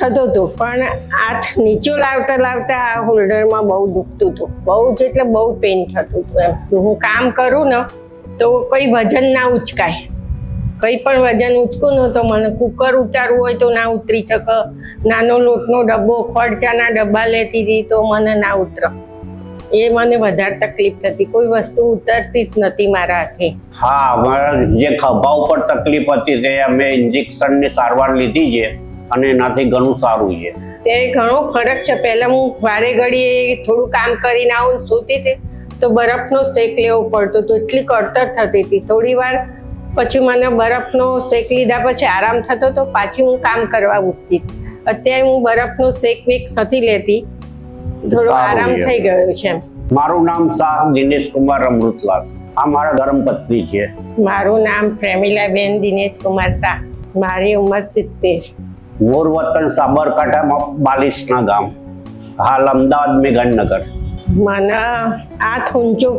થતો હતો. પણ હાથ નીચો લાવતા લાવતા આ હોલ્ડરમાં બહુ દુખતું હતું. બહુ જ એટલે બહુ પેઇન થતું હતું એમ. તો હું કામ કરું ને, તો કંઈ વજન ના ઉચકાય. કંઈ પણ વજન ઉચકું ન, તો મને કુકર ઉતારવું હોય તો ના ઉતરી શક. નાનો લોટનો ડબ્બો, ખોડચાના ડબ્બા લેતી હતી તો મને ના ઉતર. એ મને વધારે તકલીફ થતી. કોઈ વસ્તુ ઉતરતી જ નથી મારા હાથે. હા અમારા જે ખભા ઉપર તકલીફ હતી તે અમે ઇન્જેક્શનની સારવાર લીધી છે. અને એનાથી ઘણું સારું છે. તે ઘણો ફરક છે. પહેલાં હું વારે ઘડીએ થોડું કામ કરીને આવું સૂતી હતી તો બરફનો શેક લેવો પડતો તો એટલી કડતર થતી હતી. થોડી વાર પછી મને બરફનો શેક લીધા પછી આરામ થતો તો પાછી હું કામ કરવા ઉઠતી અત્યારે હું બરફનો શેક બેક નથી લેતી. થોડો આરામ થઈ ગયો છે. મારું નામ શાહ દિનેશ કુમાર અમૃતલાલ. આ મારા ધર્મ પત્ની છે. મારું નામ પ્રેમિલાબેન દિનેશ કુમાર શાહ. મારી ઉંમર સિત્તેર. મૂળ વતન સાબરકાંઠામાં બાલિશના ગામ. હાલ અમદાવાદ મેઘાનગર. મને હાથ ઊંચો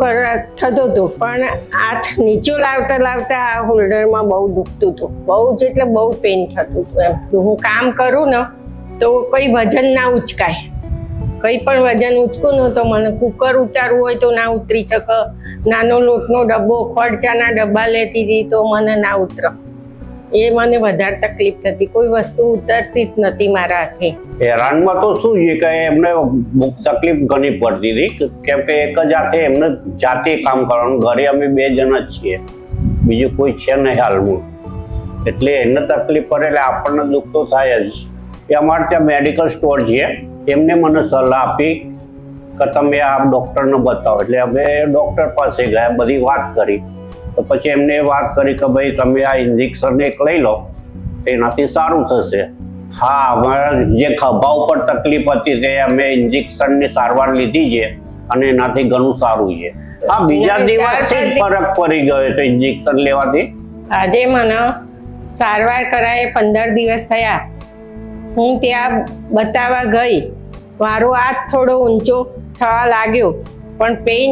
થતો હતો, પણ હાથ નીચો લાવતા લાવતા આ હોલ્ડરમાં બહુ દુખતું હતું. બહુ જ એટલે બહુ પેઇન થતું હતું એમ. હું કામ કરું ને, તો કંઈ વજન ના ઉચકાય. કંઈ પણ વજન ઉચકું ને, તો મને કુકર ઉતારવું હોય તો ના ઉતરી શકે. નાનો લોટનો ડબ્બો, ખોડચાના ડબ્બા લેતી હતી તો મને ના ઉતર. એ મને વધારે તકલીફ થતી. કોઈ વસ્તુ ઉતરતી જ નથી મારા હાથે. હેરાનમાં તો શું છે કે એમને તકલીફ ઘણી પડતી હતી. કેમ કે એક જ હાથે એમને જાતે કામ કરવાનું. ઘરે અમે બે જણ જ છીએ. બીજું કોઈ છે નહીં હાલમાં. એટલે એને તકલીફ પડે એટલે આપણને દુઃખ તો થાય જ. એ અમારે ત્યાં મેડિકલ સ્ટોર છે. એમને મને સલાહ આપી કે તમે આ ડૉક્ટરને બતાવો. એટલે અમે ડૉક્ટર પાસે ગયા, બધી વાત કરી. તો પછી એમને વાત કરી કે ભાઈ તમે આ ઇન્જેક્શન એક લઈ લો એનાથી સારું થશે. હા અમારા જે ખભા ઉપર તકલીફ હતી તે અમે ઇન્જેક્શનની સારવાર લીધી છે અને એનાથી ઘણું સારું છે. હા બીજા દિવસથી ફરક પડી ગયો છે ઇન્જેક્શન લેવાથી. આજે મને સારવાર કરાય પંદર દિવસ થયા. હું ત્યાં બતાવવા ગઈ. મારો હાથ થોડો ઊંચો થવા લાગ્યો પણ પેઇન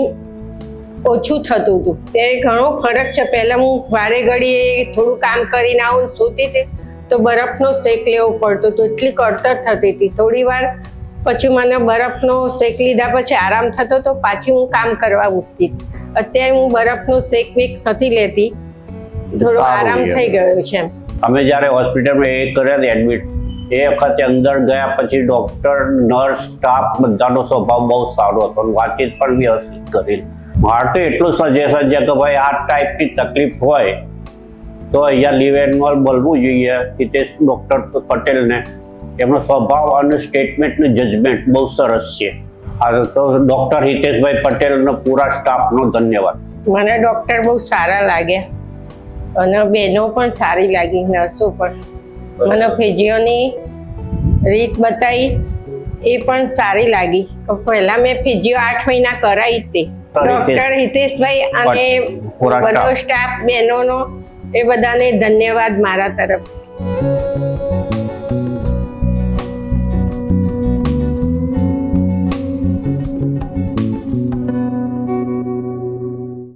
ઓછું થતું હતું. તે ઘણો ફરક છે. પહેલાં હું વારે ઘડીએ થોડું કામ કરીને આવું સૂતી હતી તો બરફનો શેક લેવો પડતો હતો. એટલી કડતર થતી હતી. થોડી વાર પછી મને બરફનો શેક લીધા પછી આરામ થતો તો પાછી હું કામ કરવા ઉઠતી. અત્યારે હું બરફનો શેક વેક નથી લેતી. થોડો આરામ થઈ ગયો છે અમે જ્યારે હોસ્પિટલમાં એ કર્યા એડમિટ એ વખતે અંદર ગયા પછી ડૉક્ટર નર્સ સ્ટાફ બધાનો સ્વભાવ બહુ સારો હતો. વાતચીત પણ વ્યવસ્થિત કરી. મારે તો એટલું સજેશન છે કે ભાઈ આ ટાઈપની તકલીફ હોય તો અહીંયા લીવ એન્યુઅલ બોલવું જોઈએ હિતેશ ડૉક્ટર પટેલને. એમનો સ્વભાવ અને સ્ટેટમેન્ટનું જજમેન્ટ બહુ સરસ છે. આ તો ડૉક્ટર હિતેશભાઈ પટેલનો પૂરા સ્ટાફનો ધન્યવાદ. મને ડૉક્ટર બહુ સારા લાગ્યા અને બહેનો પણ સારી લાગી નર્સો પણ. મને ફિઝિયોની રીત બતાવી એ પણ સારી લાગી. પહેલાં મેં ફિઝિયો આઠ મહિના કરાવી તે ડોક્ટર હિતેશભાઈ અને બધો. સ્ટાફ બહેનોનો એ બધાને ધન્યવાદ મારા તરફ